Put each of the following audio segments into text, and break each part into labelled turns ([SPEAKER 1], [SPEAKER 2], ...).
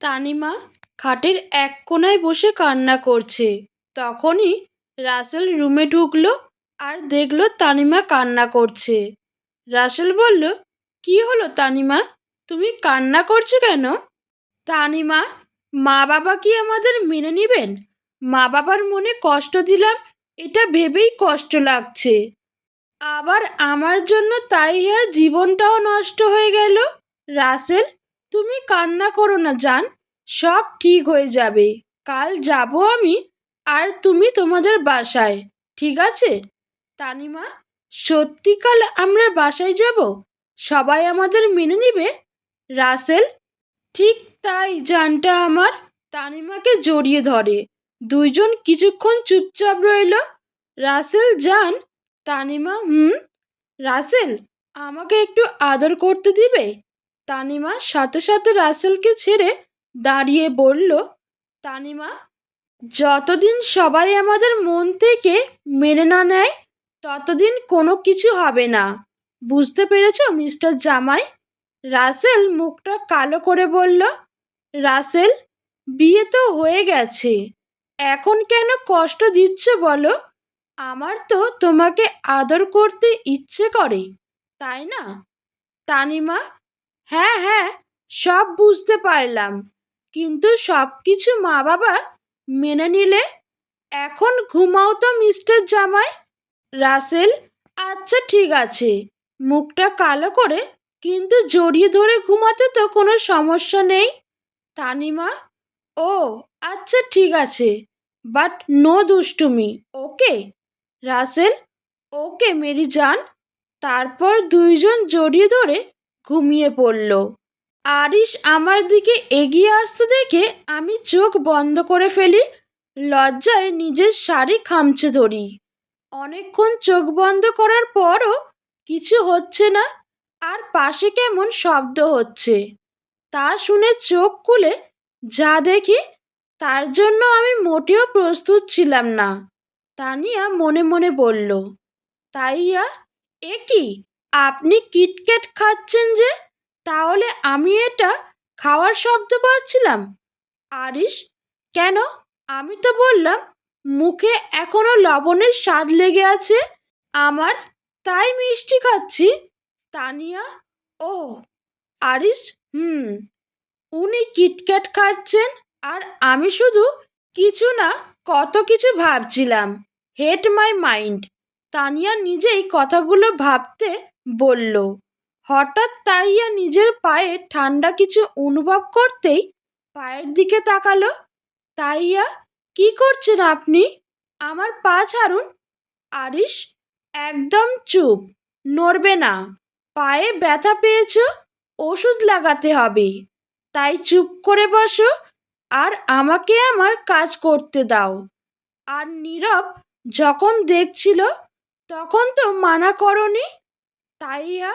[SPEAKER 1] তানিমা খাটের এক কোণায় বসে কান্না করছে। তখনই রাসেল রুমে ঢুকলো আর দেখল তানিমা কান্না করছে। রাসেল বলল, কি হলো তানিমা? তুমি কান্না করছ কেন? তানিমা, মা বাবা কি আমাদের মেনে নেবেন? মা বাবার মনে কষ্ট দিলাম, এটা ভেবেই কষ্ট লাগছে। আবার আমার জন্য তাই আর জীবনটাও নষ্ট হয়ে গেল? রাসেল তুমি কান্না করো না, জান। সব ঠিক হয়ে যাবে। কাল যাব আমি, আর তুমি তোমাদের বাসায়, ঠিক আছে? তানিমা সত্যিকাল আমরা বাসায় যাব? সবাই আমাদের মেনে নেবে? রাসেল, ঠিক তাই জানটা আমার। তানিমাকে জড়িয়ে ধরে। দুইজন কিছুক্ষণ চুপচাপ রইল। রাসেল, জান। তানিমা, হুম? রাসেল, আমাকে একটু আদর করতে দিবে? তানিমা সাথে সাথে রাসেলকে ছেড়ে দাঁড়িয়ে বলল, তানিমা, যতদিন সবাই আমাদের মন থেকে মেনে না নেয়, ততদিন কোনো কিছু হবে না। বুঝতে পেরেছ, মিস্টার জামাই? রাসেল মুখটা কালো করে বলল, রাসেল, বিয়ে তো হয়ে গেছে। এখন কেন কষ্ট দিচ্ছ বলো? আমার তো তোমাকে আদর করতে ইচ্ছে করে, তাই না? তানিমা হ্যাঁ হ্যাঁ সব বুঝতে পারলাম। কিন্তু সব কিছু মা বাবা মেনে নিলে? এখন ঘুমাও তো, মিস্টার জামাই। রাসেল আচ্ছা ঠিক আছে। মুখটা কালো করে, কিন্তু জড়িয়ে ধরে ঘুমাতে তো কোনো সমস্যা নেই। তানিমা, ও আচ্ছা ঠিক আছে। বাট নো দুষ্টুমি, ওকে? রাসেল, ওকে, মেরি যান তারপর দুইজন জড়িয়ে ধরে ঘুমিয়ে পড়ল। আরিশ আমার দিকে এগিয়ে আসতে দেখে আমি চোখ বন্ধ করে ফেলি, লজ্জায় নিজের শাড়ি খামচে ধরি। অনেকক্ষণ চোখ বন্ধ করার পরও কিছু হচ্ছে না, আর পাশে কেমন শব্দ হচ্ছে। তা শুনে চোখ খুলে যা দেখি, তার জন্য আমি মোটেও প্রস্তুত ছিলাম না, তানিয়া মনে মনে বলল। তাইয়া, এ কি? আপনি কিটক্যাট খাচ্ছেন যে, তাহলে আমি এটা খাওয়ার শব্দ পাচ্ছিলাম। আরিশ, কেন? আমি তো বললাম, মুখে এখনও লবণের স্বাদ লেগে আছে, আমার তাই মিষ্টি খাচ্ছি। তানিয়া ও আরিশ, হুম, উনি কিটক্যাট খাচ্ছেন, আর আমি শুধু কিছু না, কত কিছু ভাবছিলাম। হেড মাই মাইন্ড তানিয়া নিজেই কথাগুলো ভাবতে বলল। হঠাৎ তাইয়া নিজের পায়ে ঠান্ডা কিছু অনুভব করতেই পায়ের দিকে তাকালো। তাইয়া কি করছেন আপনি? আমার পা ছাড়ুন। আরিশ, একদম চুপ। নড়বে না। পায়ে ব্যথা পেয়েছ? ওষুধ লাগাতে হবে। তাই চুপ করে বসো আর আমাকে আমার কাজ করতে দাও। আর নীরব যখন দেখছিল তখন তো মানা করনি। তাইয়া,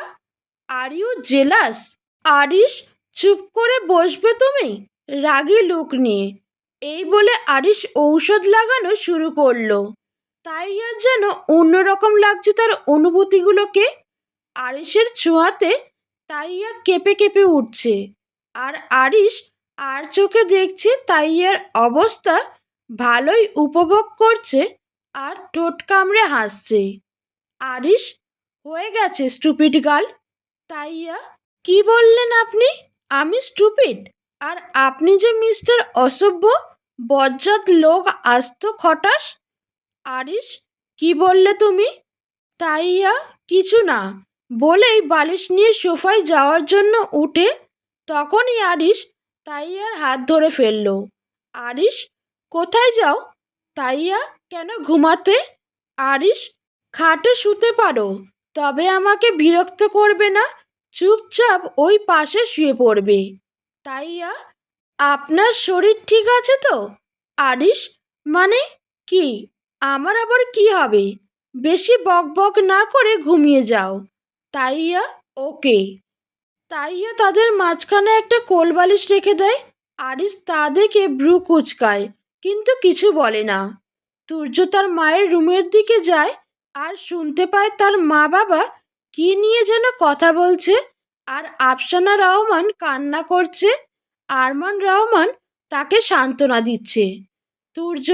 [SPEAKER 1] আর ইউ জেলাস? আরিশ, চুপ করে বসবে তুমি? রাগী লোক নিয়ে। এই বলে আরিশ ঔষধ লাগানো শুরু করল। তাইয়া যেন অন্যরকম লাগছে তার অনুভূতিগুলোকে। আরিশের ছোঁয়াতে তাইয়া কেঁপে কেঁপে উঠছে। আর আরিশ আর চোখে দেখছে তাইয়ার অবস্থা ভালোই উপভোগ করছে আর ঠোঁট কামড়ে হাসছে। আরিশ, হয়ে গেছে স্টুপিড গার্ল। তাইয়া, কি বললেন আপনি? আমি স্টুপিড। আর আপনি যে মিস্টার অসভ্য, বজ্জাত লোক আস্ত খটাস। আরিশ, কি বললে তুমি? তাইয়া, কিছু না। বলেই বালিশ নিয়ে সোফায় যাওয়ার জন্য উঠে তখনই আরিশ তাইয়ার হাত ধরে ফেলল। আরিশ, কোথায় যাও? তাইয়া, কেন ঘুমাতে? আরিশ খাটে শুতে পারো, তবে আমাকে বিরক্ত করবে না, চুপচাপ ওই পাশে শুয়ে পড়বে। তাইয়া, আপনার শরীর ঠিক আছে তো? আরিশ মানে কি? আমার আবার কি হবে? বেশি বক বক না করে ঘুমিয়ে যাও। তাইয়া, ওকে। তাইয়া তাদের মাঝখানে একটা কোলবালিশ রেখে দেয়। আরিস তা দেখে ভ্রু কুচকায়, কিন্তু কিছু বলে না। তুর্য তার মায়ের রুমের দিকে যায় আর শুনতে পায় তার মা বাবা কি নিয়ে যেন কথা বলছে। আর আফসানা রহমান কান্না করছে। আরমান রহমান তাকে সান্ত্বনা দিচ্ছে। তুর্য,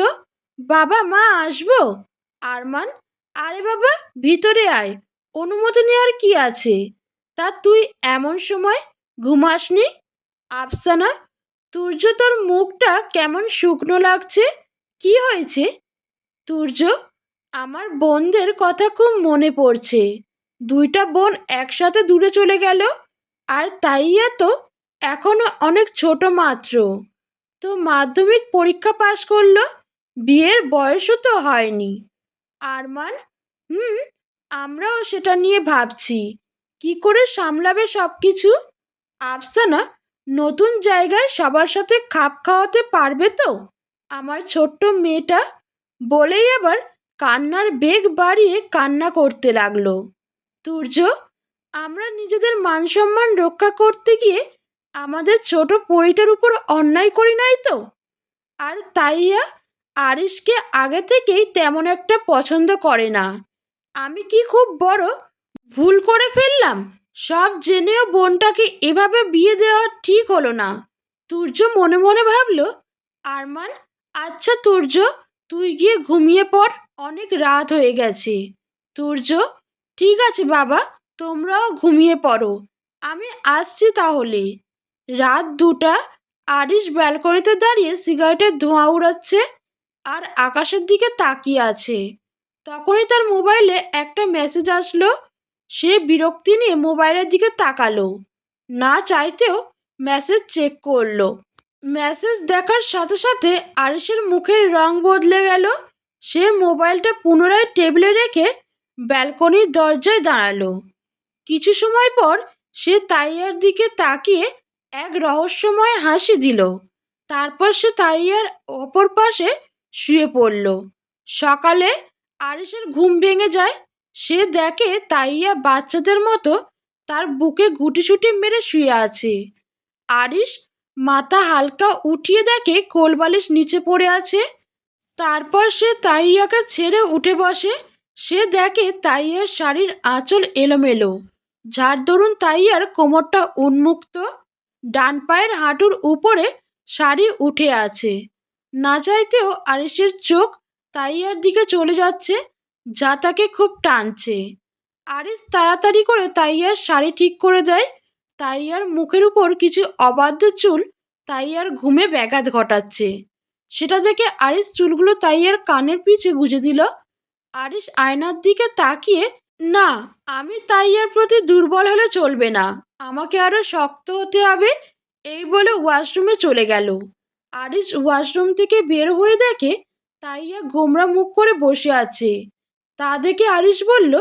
[SPEAKER 1] বাবা, মা, আসব? আরমান, আরে বাবা, ভিতরে আয়। অনুমতি নেওয়ার কি আছে? তা তুই এমন সময় ঘুমাসনি? আফসানা, তুর্য, তোর মুখটা কেমন শুকনো লাগছে? কি হয়েছে? তুর্য আমার বোনদের কথা খুব মনে পড়ছে। দুইটা বোন একসাথে দূরে চলে গেল, আর তাইয়া তো এখনও অনেক ছোট মাত্র। তো মাধ্যমিক পরীক্ষা পাশ করল, বিয়ের বয়সও তো হয়নি। আরমান, হুম, আমরাও সেটা নিয়ে ভাবছি। কি করে সামলাবে সব কিছু আফসানা নতুন জায়গায় সবার সাথে খাপ খাওয়াতে পারবে তো? আমার ছোট্ট মেয়েটা? বলেই আবার কান্নার বেগ বাড়িয়ে কান্না করতে লাগল। তুর্য আমরা নিজেদের মান সম্মান রক্ষা করতে গিয়ে আমাদের ছোট পরিটার উপর অন্যায় করি নাই তো? আর তাইয়া আরিশকে আগে থেকেই তেমন একটা পছন্দ করে না। আমি কি খুব বড় ভুল করে ফেললাম? সব জেনেও বোনটাকে এভাবে বিয়ে দেওয়া ঠিক হলো না। তুর্য মনে মনে ভাবলো, আরমান আচ্ছা তুর্য তুই গিয়ে ঘুমিয়ে পড়। অনেক রাত হয়ে গেছে। তুর্য ঠিক আছে বাবা, তোমরাও ঘুমিয়ে পড়ো। আমি আসছি তাহলে। রাত দুটা, আরিশ ব্যালকনিতে দাঁড়িয়ে সিগারেটের ধোঁয়া উড়াচ্ছে আর আকাশের দিকে তাকিয়ে আছে। তখনই তার মোবাইলে একটা মেসেজ আসলো। সে বিরক্তি নিয়ে মোবাইলের দিকে তাকালো। না চাইতেও মেসেজ চেক করল। মেসেজ দেখার সাথে সাথে আরিসের মুখের রং বদলে গেল। সে মোবাইলটা পুনরায় টেবিলে রেখে ব্যালকনির দরজায় দাঁড়াল। কিছু সময় পর সে তাইয়ার দিকে তাকিয়ে এক রহস্যময় হাসি দিল। তারপর সে তাইয়ার অপর পাশে শুয়ে পড়ল। সকালে আরিসের ঘুম ভেঙে যায়। সে দেখে তাইয়া বাচ্চাদের মতো তার বুকে গুটিসুটি মেরে শুয়ে আছে। আরিস মাথা হালকা উঠিয়ে দেখে কোলবালিশ নিচে পড়ে আছে। তারপর সে তাইয়াকে ছেড়ে উঠে বসে। সে দেখে তাইয়ার শাড়ির আঁচল এলোমেলো। যার দরুন তাইয়ার কোমরটা উন্মুক্ত, ডান পায়ের হাঁটুর উপরে শাড়ি উঠে আছে। না চাইতেও আরিসের চোখ তাইয়ার দিকে চলে যাচ্ছে, যা তাকে খুব টানছে। আরিস তাড়াতাড়ি করে তাইয়ার শাড়ি ঠিক করে দেয়। তাইয়ার মুখের উপর কিছু অবাধ্য চুল তাইয়ার ঘুমে ব্যাঘাত ঘটাচ্ছে। সেটা দেখে আরিস চুলগুলো তাইয়ার কানের পিছে গুজে দিল। আরিস আয়নার দিকে তাকিয়ে, না, আমি তাইয়ার প্রতি দুর্বল হলে চলবে না। আমাকে আরও শক্ত হতে হবে। এই বলে ওয়াশরুমে চলে গেল। আরিস ওয়াশরুম থেকে বের হয়ে দেখে তাইয়া গোমরা মুখ করে বসে আছে। তা দেখে আরিস বলল,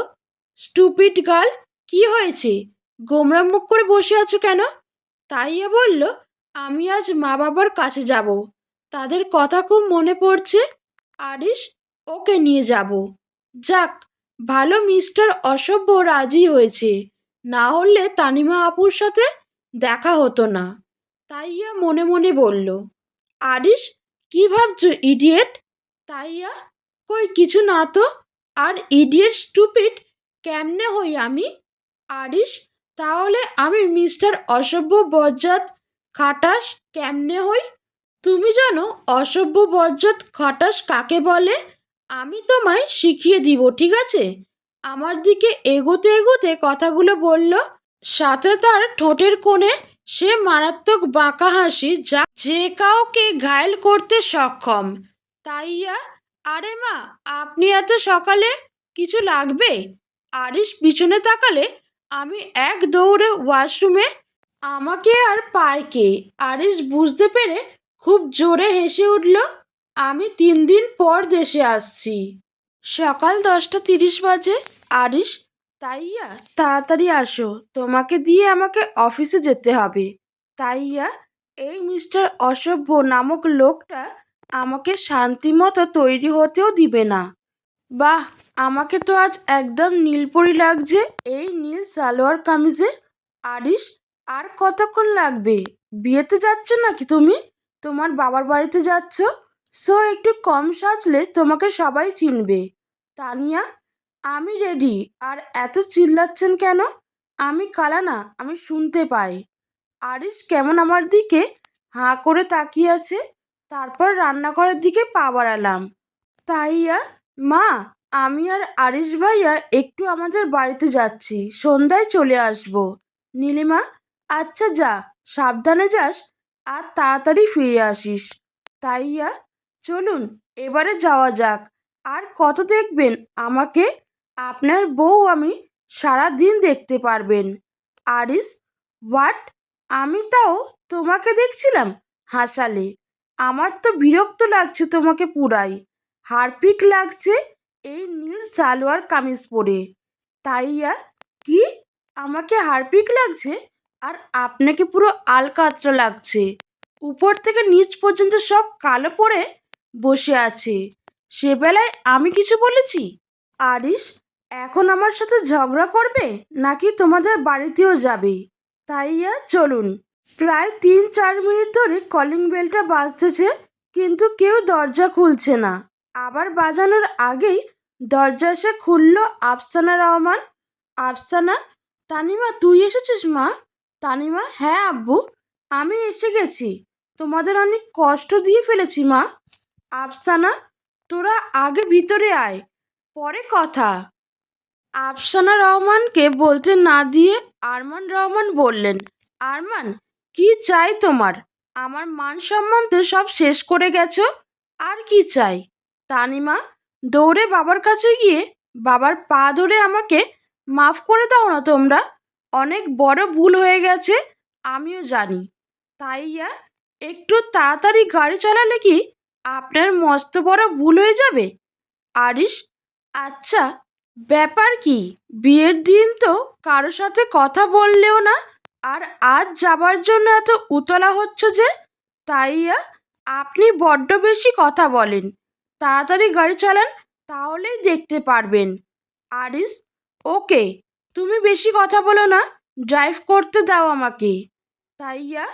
[SPEAKER 1] স্টুপিড গার্ল, কি হয়েছে? গোমরা মুখ করে বসে আছো কেন? তাইয়া বলল, আমি আজ মা বাবার কাছে যাব। তাদের কথা খুব মনে পড়ছে। আরিস ওকে নিয়ে যাব। যাক, ভালো মিস্টার অসভ্য রাজি হয়েছে। না হলে তানিমা আপুর সাথে দেখা হতো না। তাইয়া মনে মনে বলল আরিস কি ভাবছ, ইডিয়েট? তাইয়া, কই, কিছু না তো? আর ইডিয়েট স্টুপিড, কেমনে হই আমি? আরিস তাহলে আমি মিস্টার অসভ্য বজ্জাত খাটাস কেমনে হই? তুমি জানো অসভ্য বজ্জাত খাটাস কাকে বলে? আমি তোমায় শিখিয়ে দিব, ঠিক আছে? আমার দিকে এগোতে এগোতে কথাগুলো বলল, সাথে তার ঠোঁটের কোণে সে মারাত্মক বাঁকা হাসি যা যে কাউকে ঘায়েল করতে সক্ষম। তাইয়া, আরে মা, আপনি এত সকালে কিছু লাগবে? আরিস পিছনে তাকালে আমি এক দৌড়ে ওয়াশরুমে, আমাকে আর পায় কে আরিস বুঝতে পেরে খুব জোরে হেসে উঠল, আমি তিন দিন পর দেশে আসছি। সকাল দশটা তিরিশ বাজে। আরিস তাইয়া, তাড়াতাড়ি আসো। তোমাকে দিয়ে আমাকে অফিসে যেতে হবে। তাইয়া, এই মিস্টার অসভ্য নামক লোকটা আমাকে শান্তিমতো তৈরি হতেও দিবে না। বাহ, আমাকে তো আজ একদম নীলপরি লাগছে এই নীল সালোয়ার কামিজে। আরিস আর কতক্ষণ লাগবে? বিয়েতে যাচ্ছ নাকি তুমি? তোমার বাবার বাড়িতে যাচ্ছ? সো একটু কম সাজলে তোমাকে সবাই চিনবে। তানিয়া, আমি রেডি আর এত চিল্লাচ্ছেন কেন? আমি কালা না, আমি শুনতে পাই। আরিস কেমন আমার দিকে হাঁ করে তাকিয়ে আছে। তারপর রান্নাঘরের দিকে পা বাড়ালাম। তাইয়া, মা, আমি আর আরিশ ভাইয়া একটু আমাদের বাড়িতে যাচ্ছি। সন্ধ্যায় চলে আসব। নীলিমা আচ্ছা যা, সাবধানে যাস। আর তাড়াতাড়ি ফিরে আসিস। তাইয়া চলুন, এবারে যাওয়া যাক। আর কত দেখবেন, আমাকে আপনার বউ আমি সারা দিন দেখতে পারবেন। আরিস, হোয়াট? আমি তাও তোমাকে দেখছিলাম? হাসালে, আমার তো বিরক্ত লাগছে তোমাকে পুরাই। হারপিক লাগছে এই নীল সালোয়ার কামিজ পরে। তাইয়া কি? আমাকে হারপিক লাগছে? আর আপনাকে পুরো আলকাতরা লাগছে। উপর থেকে নিচ পর্যন্ত সব কালো পরে বসে আছে। সে বেলায় আমি কিছু বলেছি? আরিস এখন আমার সাথে ঝগড়া করবে নাকি তোমাদের বাড়িতেও যাবে? তাইয়া চলুন। প্রায় তিন চার মিনিট ধরে কলিং বেলটা বাজতেছে, কিন্তু কেউ দরজা খুলছে না। আবার বাজানোর আগেই দরজা এসে খুলল আফসানা রহমান। আফসানা, তানিমা, তুই এসেছিস মা? তানিমা হ্যাঁ আব্বু, আমি এসে গেছি। তোমাদের অনেক কষ্ট দিয়ে ফেলেছি, মা। আফসানা, তোরা আগে ভিতরে আয়, পরে কথা। আফসানা রহমানকে বলতে না দিয়ে আরমান রহমান বললেন, আরমান, কি চাই তোমার? আমার মান সম্মান তো সব শেষ করে গেছো, আর কি চাই? তানিমা, দৌড়ে বাবার কাছে গিয়ে বাবার পা ধরে আমাকে মাফ করে দাও না তোমরা। অনেক বড় ভুল হয়ে গেছে, আমিও জানি। তাইয়া একটু তাড়াতাড়ি গাড়ি চালালে কি আপনার মস্ত বড় ভুল হয়ে যাবে? আরিস আচ্ছা ব্যাপার কি? বিয়ের দিন তো কারোর সাথে কথা বললেও না, আর আজ যাবার জন্য এত উতলা হচ্ছে যে তাইয়া আপনি বড্ড বেশি কথা বলেন। তাড়াতাড়ি গাড়ি চালান, তাহলেই দেখতে পারবেন। আরিস ওকে তুমি বেশি কথা বলো না ড্রাইভ করতে দাও আমাকে। তাইয়া,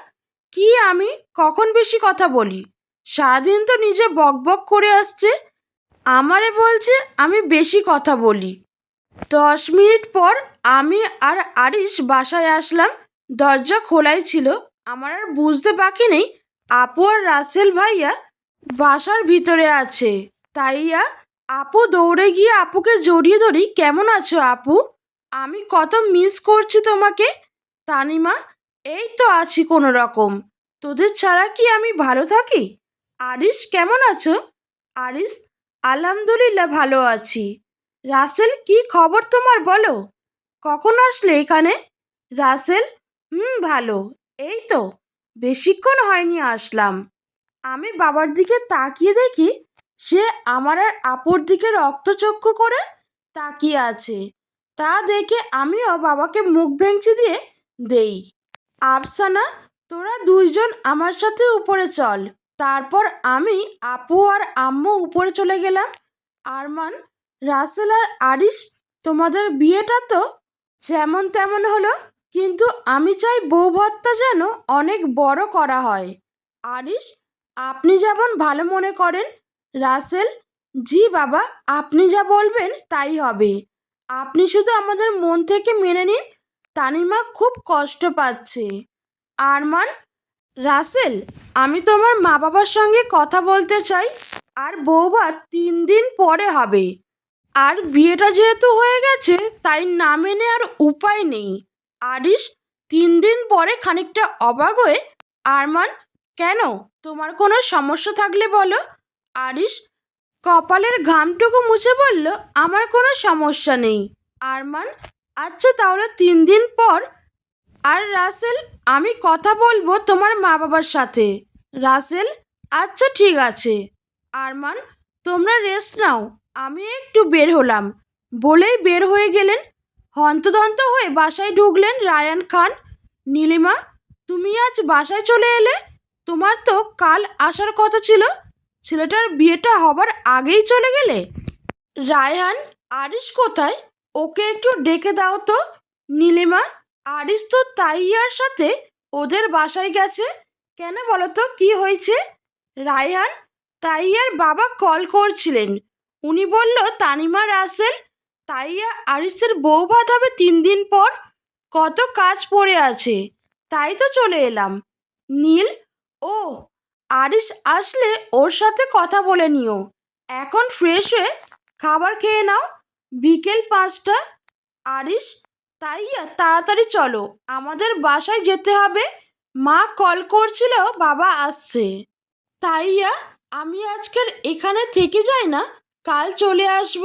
[SPEAKER 1] কি আমি কখন বেশি কথা বলি? সারাদিন তো নিজে বকবক করে আসছে, আমারে বলছে আমি বেশি কথা বলি। দশ মিনিট পর আমি আর আরিশ বাসায় আসলাম, দরজা খোলাই ছিল, আমার আর বুঝতে বাকি নেই, আপু আর রাসেল ভাইয়া বাসার ভিতরে আছে। তাইয়া, আপু দৌড়ে গিয়ে আপুকে জড়িয়ে ধরি, কেমন আছো আপু? আমি কত মিস করছি তোমাকে? তানিমা, এই তো আছি কোনো রকম তোদের ছাড়া কি আমি ভালো থাকি? আরিশ, কেমন আছো? আরিশ, আলহামদুলিল্লাহ ভালো আছি। রাসেল, কি খবর তোমার বলো? কখন আসলে এখানে? রাসেল, হুম, ভালো। এই তো, বেশিক্ষণ হয়নি আসলাম। আমি বাবার দিকে তাকিয়ে দেখি, সে আমার আর আপুর দিকে রক্তচক্ষু করে তাকিয়ে আছে। তা দেখে আমিও বাবাকে মুখ ভেঙচি দিয়ে দেই। আফসানা, তোরা দুইজন আমার সাথে উপরে চল। তারপর আমি আপু আর আম্মু উপরে চলে গেলাম। আরমান, রাসেল আর আরিশ, তোমাদের বিয়েটা তো যেমন তেমন হলো, কিন্তু আমি চাই বউ ভত্তা যেন অনেক বড় করা হয়। আরিশ, আপনি যেমন ভালো মনে করেন, রাসেল, জি বাবা, আপনি যা বলবেন তাই হবে। আপনি শুধু আমাদের মন থেকে মেনে নিন, তানিমা খুব কষ্ট পাচ্ছে। আরমান, রাসেল, আমি তোমার মা বাবার সঙ্গে কথা বলতে চাই, আর বৌভাত তিন দিন পরে হবে। আর বিয়েটা যেহেতু হয়ে গেছে, তাই না মেনে আর উপায় নেই। আরিশ, তিন দিন পরে খানিকটা অবাক হয়ে, আরমান, কেন, তোমার কোনো সমস্যা থাকলে বলো। আরিশ কপালের ঘামটুকু মুছে বলল, আমার কোনো সমস্যা নেই। আরমান আচ্ছা তাহলে তিন দিন পর আর রাসেল, আমি কথা বলব তোমার মা বাবার সাথে। রাসেল আচ্ছা ঠিক আছে। আরমান, তোমরা রেস্ট নাও। আমি একটু বের হলাম। বলেই বের হয়ে গেলেন। হন্তদন্ত হয়ে বাসায় ঢুকলেন রায়ান খান। নীলিমা, তুমি আজ বাসায় চলে এলে? তোমার তো কাল আসার কথা ছিল। ছেলেটার বিয়েটা হবার আগেই চলে গেলে? রায়হান আরিস কোথায়? ওকে একটু ডেকে দাও তো। নীলিমা আরিস তো তাইয়ার সাথে ওদের বাসায় গেছে। কেন বলো তো, কি হয়েছে? রায়হান, তাইয়ার বাবা কল করছিলেন। উনি বলল, তানিমা রাসেল, তাইয়া আরিসের বউ ভাত হবে তিন দিন পর। কত কাজ পড়ে আছে। তাই তো চলে এলাম। নীল ও আরিস আসলে ওর সাথে কথা বলে নিও। এখন ফ্রেশ হয়ে খাবার খেয়ে নাও। বিকেল পাঁচটা। আরিস তাইয়া, তাড়াতাড়ি চলো। আমাদের বাসায় যেতে হবে। মা কল করছিল, বাবা আসছে। তাইয়া, আমি আজকের এখানে থেকে যাই না? কাল চলে আসব।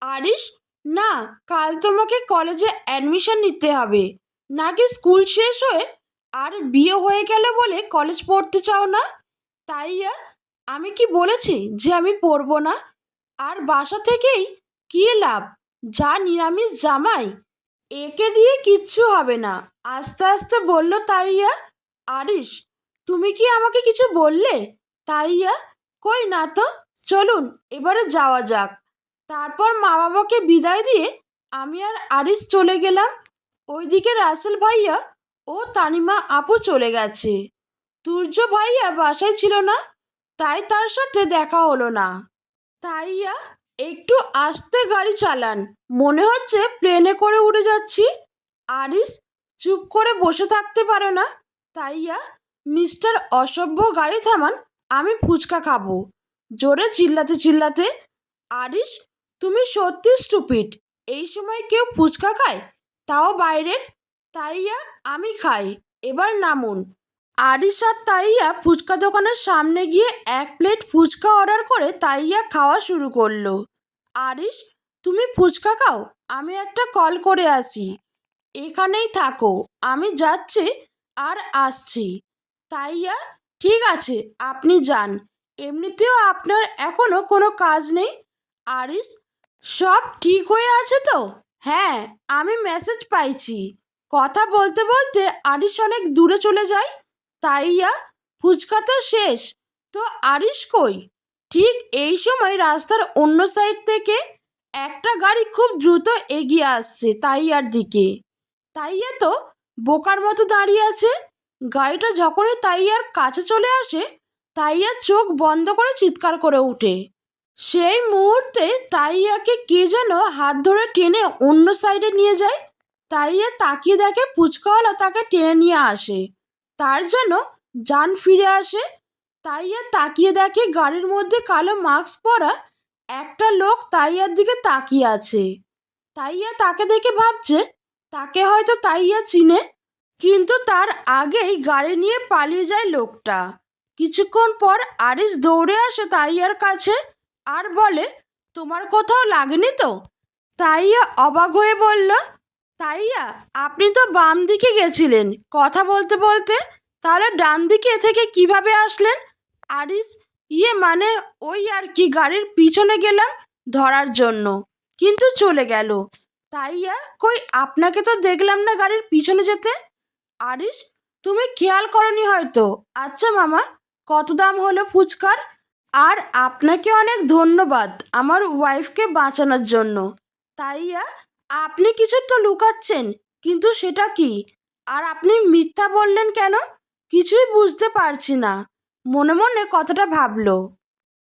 [SPEAKER 1] আরিস না, কাল তোমাকে কলেজে অ্যাডমিশন নিতে হবে। নাকি স্কুল শেষ হয়ে আর বিয়ে হয়ে গেল বলে কলেজ পড়তে চাও না? তাইয়া আমি কি বলেছি যে আমি পড়ব না? আর বাসা থেকেই কী লাভ? যা নিরামিষ জামাই, একে দিয়ে কিচ্ছু হবে না। আস্তে আস্তে বলল তাইয়া আরিস তুমি কি আমাকে কিছু বললে? তাইয়া কই না তো? চলুন, এবারে যাওয়া যাক। তারপর মা বাবাকে বিদায় দিয়ে আমি আর আরিস চলে গেলাম। ওইদিকে রাসেল ভাইয়া ও তানিমা আপু চলে গেছে। তুর্য ভাইয়া বাসায় ছিল না, তাই তার সাথে দেখা হলো না। তাইয়া একটু আস্তে গাড়ি চালান। মনে হচ্ছে প্লেনে করে উড়ে যাচ্ছি। আরিস চুপ করে বসে থাকতে পারে না। তাইয়া, মিস্টার অসভ্য গাড়ি থামান, আমি ফুচকা খাব। জোরে চিল্লাতে চিল্লাতে, আরিস, তুমি সত্যি স্টুপিড। এই সময় কেউ ফুচকা খায়? তাও বাইরের? তাইয়া, আমি খাই। এবার নামুন। আরিস আর তাইয়া ফুচকা দোকানের সামনে গিয়ে এক প্লেট ফুচকা অর্ডার করে তাইয়া খাওয়া শুরু করল। আরিস তুমি ফুচকা খাও, আমি একটা কল করে আসি। এখানেই থাকো, আমি যাচ্ছি আর আসছি। তাইয়া, ঠিক আছে, আপনি যান। এমনিতেও আপনার এখনও কোনো কাজ নেই? আরিস সব ঠিক হয়ে আছে তো? হ্যাঁ আমি মেসেজ পাইছি। কথা বলতে বলতে আরিস অনেক দূরে চলে যায়। তাইয়া ফুচকা তো শেষ। তো আরিস কই? ঠিক এই সময় রাস্তার অন্য সাইড থেকে একটা গাড়ি খুব দ্রুত এগিয়ে আসছে তাইয়ার দিকে। তাইয়া তো বোকার মতো দাঁড়িয়ে আছে। গাড়িটা যখনই তাইয়ার কাছে চলে আসে তাইয়া চোখ বন্ধ করে চিৎকার করে ওঠে। সেই মুহূর্তে তাইয়াকে কে যেন হাত ধরে টেনে অন্য সাইডে নিয়ে যায়। তাইয়া তাকিয়ে দেখে ফুচকাওয়ালা তাকে টেনে নিয়ে আসে। তার যেন যান ফিরে আসে। তাইয়া তাকিয়ে দেখে গাড়ির মধ্যে কালো মাস্ক পরা একটা লোক তাইয়ার দিকে তাকিয়ে আছে। তাইয়া তাকে দেখে ভাবছে, তাকে হয়তো তাইয়া চিনে। কিন্তু তার আগেই গাড়ি নিয়ে পালিয়ে যায় লোকটা। কিছুক্ষণ পর আরিস দৌড়ে আসে তাইয়ার কাছে আর বলে, তোমার কোথাও লাগেনি তো? তাইয়া অবাক হয়ে বলল তাইয়া, আপনি তো বাম দিকে গেছিলেন। কথা বলতে বলতে, তাহলে ডান দিকে থেকে কীভাবে আসলেন? আরিস ইয়ে মানে ওই আর কি, গাড়ির পিছনে গেলাম ধরার জন্য, কিন্তু চলে গেল। তাইয়া, কই আপনাকে তো দেখলাম না গাড়ির পিছনে যেতে? আরিস, তুমি খেয়াল করনি হয়তো। আচ্ছা মামা, কত দাম হলো ফুচকার? আর আপনাকে অনেক ধন্যবাদ আমার ওয়াইফকে বাঁচানোর জন্য। তাইয়া আপনি কিছু তো লুকাচ্ছেন, কিন্তু সেটা কি? আর আপনি মিথ্যা বললেন কেন? কিছুই বুঝতে পারছি না। মনে মনে কথাটা ভাবলো।